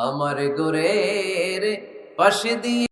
আমার গোরের পাশে দিয়ে